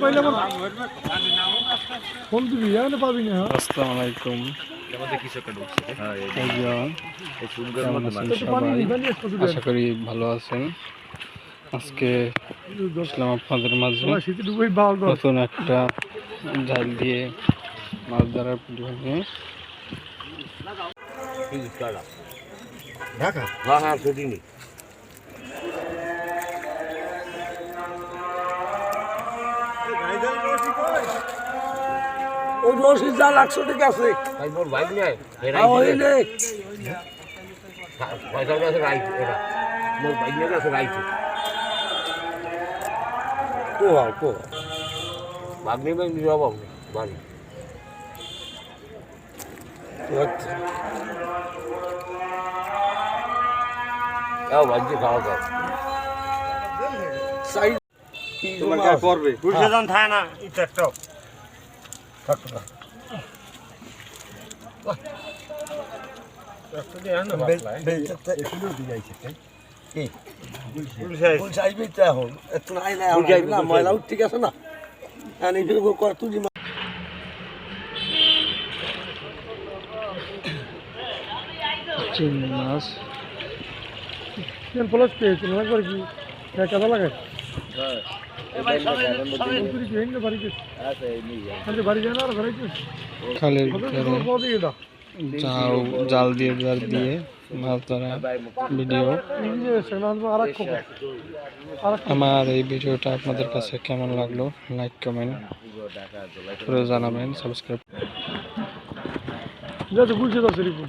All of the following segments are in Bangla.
পাইলে ফোন দিবি এখানে পাবি না হ্যাঁ? আসসালামু আলাইকুম দিবেন। আশা করি ভালো আছেন। আজকে আসলাম আপনাদের মাঝে। নতুন একটা জাল দিয়ে মাছ ধরার ভিডিও নিয়ে হ্যাঁ হ্যাঁ এটা মোর বাইক নিয়ে কাছে রাইট পোহা পোহা ভাগ্নি ভাই নিয়ে যাব আপনি বাড়ি। যাও ভাগ্যে খাওয়া দাও। সাইড তোমার কাছে পড়বে। গুলশান থাকে না এটা একটা ময়লা ঠিক আছে না চিংড়ি মাছ পলাশ পেয়েছিল একবার কি হ্যাঁ কাদা লাগায় তুই গেছিস খালের জাল জাল দিয়ে জাল দিয়ে মাছ ধরা ভিডিও। আর এক আমার এই ভিডিওটা আপনাদের কাছে কেমন লাগল? লাইক কমেন্ট করে জানাবেন সাবস্ক্রাইব যাতে গুলছে দাও রিপুন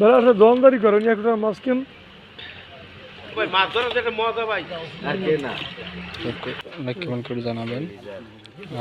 বেলা আসলে দোকানদারি করো নি একটা মাছ কেন। লাইক কমেন্ট করে জানাবেন।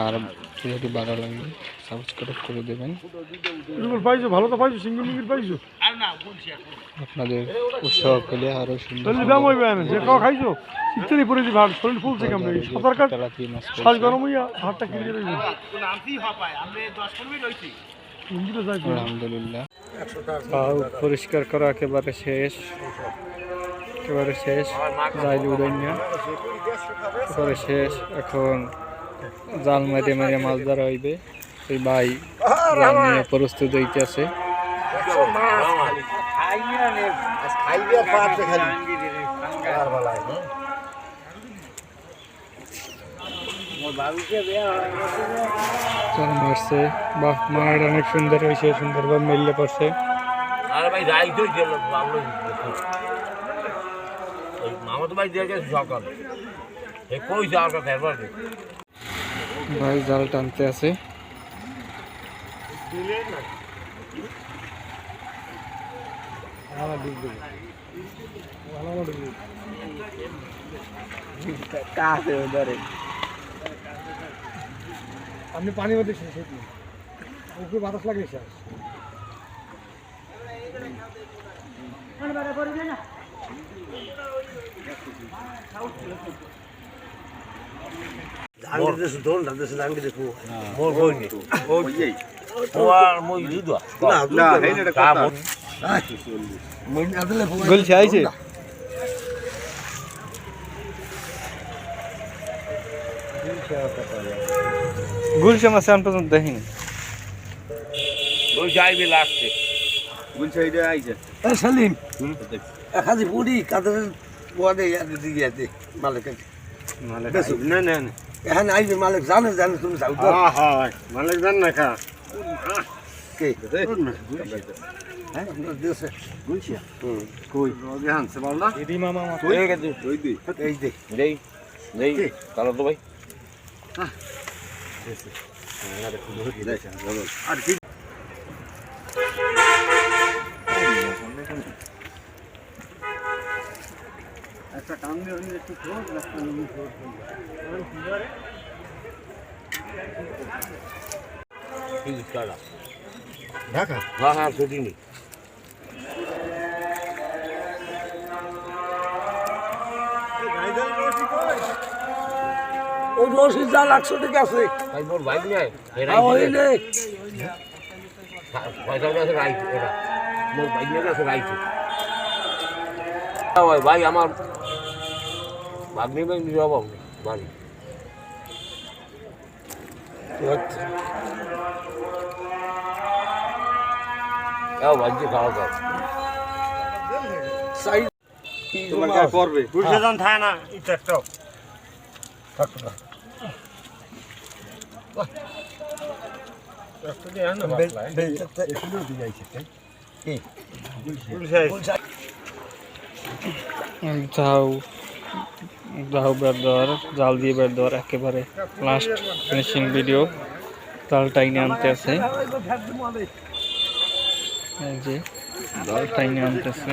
আর ভিডিওটি ভালো লাগলে সাবস্ক্রাইব করে দেবেন। পাইছো ভালো তো পাইছো সিঙ্গল মিঙ্গল পাইছো। আপনাদের উৎসাহ পেলে আরও সুন্দর দাম হইবে যে খাওয়া খাইছো ইত্যাদি পরে দিবা শরীর ফুলছে কেমন? সাঁতার কাট মাছ শ্বাস গরম হইয়া হাতটা কিনে। পরিষ্কার করা একেবারে শেষ। একেবারে শেষ। যাই উড়াইয়া। শেষ। এখন জাল মেরে মেরে মাছ ধরা হইবে। এই ভাই জাল নিয়ে প্রস্তুত হইতেছে। পাতে খালি। জাল মারছে। বাহ মাঠ অনেক সুন্দর হয়েছে সুন্দরভাবে মিললে পড়ছে। আরে ভাই রাইট হয়ে গেল মামা তো ভাই দিয়ে গেছে সকাল। এ কই যাওয়ার কথা এবার ভাই জাল টানতে আছে। আপনি পানি মধ্যে শেষ হইতে ওকে বাতাস লাগে শেষ। ডাঙ্গি দেশ দোন দেশ নি না না এটা আইছে গুলছে মাছ আন পর্যন্ত দেখিনি যাইবে লাস্টে এ সালিম। এখাদি পুরি কাদের বড়ে ইয়াতে দিয়ে ইয়াতে মালিক বেসু না না এখানে আইবে মালিক জানে জানে তুমি যাও তো মালিক জান না খা। কে? হ্যাঁ হুম। কই? আর কি একটা কাম দিয়ে হলে একটু নিয়ে খোঁজ তিরিশ টাকা ঢাকা? হ্যাঁ হ্যাঁ ছুটি ওরা। মোর বাইক নিয়ে কাছে রাইছে ওই ভাই আমার ভাগ্নি ভাই যাব বাড়ি। এও বাড়িতে খাওয়া কে করবে না এটা একটা। যাও যাও বের দেওয়ার, জাল দিয়ে বের দেওয়ার একেবারে লাস্ট ফিনিশিং ভিডিও জাল টাইনে আনতে আছে। যে জাল টাইনে আনতেছে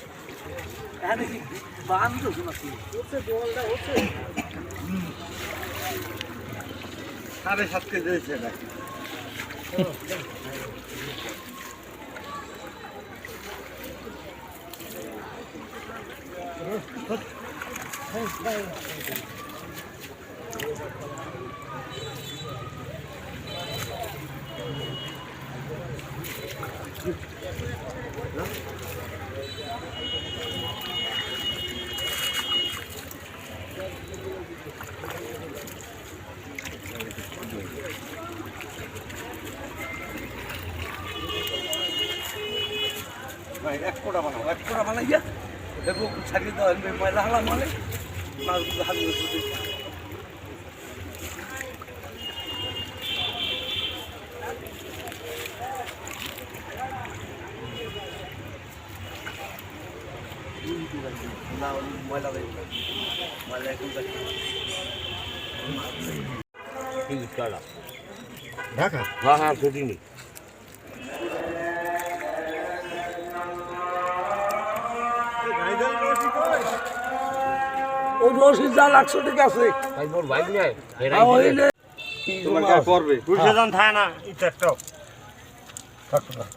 সাড়ে সাত কেজি হয়েছে না ভাই এক কোটা বানাও এক কোটা বানাইয়া দেখো ছাড়িয়ে দাও ময়লা হালা মানে মাছগুলো হাত না ময়লা ময়লা এখন ঢাকা? হ্যাঁ হ্যাঁ ছুটি নেই ওই রশিদ যা লাগছো ঠিক আছে। করবে পুলিশে যান থাকে না এটা একটা চাইবি তো এখন এত নাই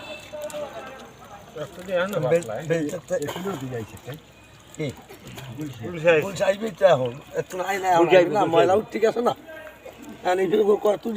না ঠিক আছে না। তুই